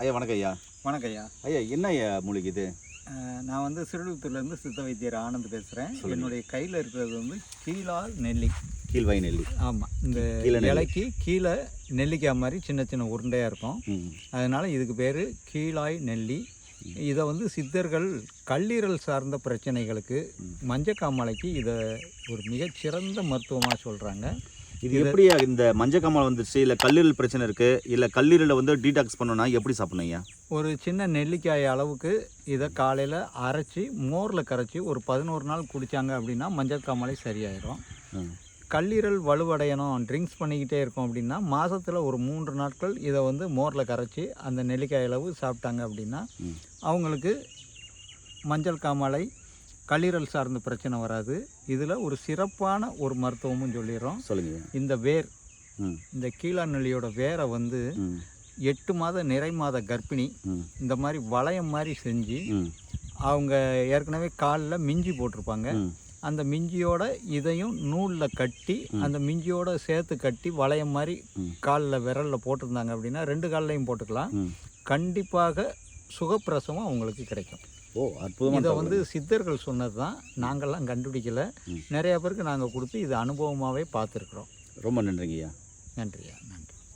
ஐயா வணக்கம் ஐயா. வணக்கம் ஐயா. ஐயா என்ன ஐயா மூலிகை இது? நான் வந்து சிறுவித்தூர்லேருந்து சித்த வைத்தியர் ஆனந்த் பேசுகிறேன். என்னுடைய கையில் இருக்கிறது வந்து கீழால் நெல்லி. கீழ்வாய் நெல்லி. ஆமாம் இந்த. இலைக்கு கீழே நெல்லிக்காய் மாதிரி சின்ன சின்ன உருண்டையாக இருக்கும். அதனால் இதுக்கு பேர் கீழாய் நெல்லி. இதை வந்து சித்தர்கள் கல்லீரல் சார்ந்த பிரச்சனைகளுக்கு மஞ்சக்காமலைக்கு இதை ஒரு மிகச்சிறந்த மருத்துவமாக சொல்கிறாங்க இது எப்படி இந்த மஞ்சள் காமால் வந்துருச்சு? இல்லை கல்லீரல் பிரச்சனை இருக்கு? இல்லை கல்லீரலை வந்து டீடாக்ஸ் பண்ணணும்னா எப்படி சாப்பிடணும் ஐயா? ஒரு சின்ன நெல்லிக்காய் அளவுக்கு இதை காலையில் அரைச்சி மோரில் கரைச்சி ஒரு பதினோரு நாள் குடித்தாங்க அப்படின்னா மஞ்சள் காமாலை சரியாயிடும் ம் கல்லீரல் வலுவடையணும் ட்ரிங்க்ஸ் பண்ணிக்கிட்டே இருக்கோம் அப்படின்னா மாதத்தில் ஒரு மூன்று நாட்கள் இதை வந்து மோரில் கரைச்சி அந்த நெல்லிக்காய் அளவு சாப்பிட்டாங்க அப்படின்னா. அவங்களுக்கு மஞ்சள் காமாலை கல்லீரல் சார்ந்த பிரச்சனை வராது. இதில் ஒரு சிறப்பான ஒரு மருத்துவமும் சொல்லிடுறோம். சொல்லுங்க. இந்த வேர் இந்த கீழா நெல்லியோட வேரை வந்து எட்டு மாத நிறை மாத கர்ப்பிணி இந்த மாதிரி வளையம் மாதிரி செஞ்சு அவங்க ஏற்கனவே காலில் மிஞ்சி போட்டிருப்பாங்க. அந்த மிஞ்சியோட இதையும் நூலில் கட்டி அந்த மிஞ்சியோட சேர்த்து கட்டி வளையம் மாதிரி. காலில் விரலில் போட்டிருந்தாங்க அப்படின்னா ரெண்டு கால்லையும் போட்டுக்கலாம். கண்டிப்பாக சுகப்பிரசவம் அவங்களுக்கு கிடைக்கும். ஓ அற்புதமான இதை. வந்து சித்தர்கள் சொன்னது தான் நாங்கள்லாம் கண்டுபிடிக்கல. நிறைய பேருக்கு நாங்கள் கொடுத்து இது அனுபவமாகவே பார்த்துருக்குறோம். ரொம்ப நன்றிங்க ஐயா நன்றியா நன்றி.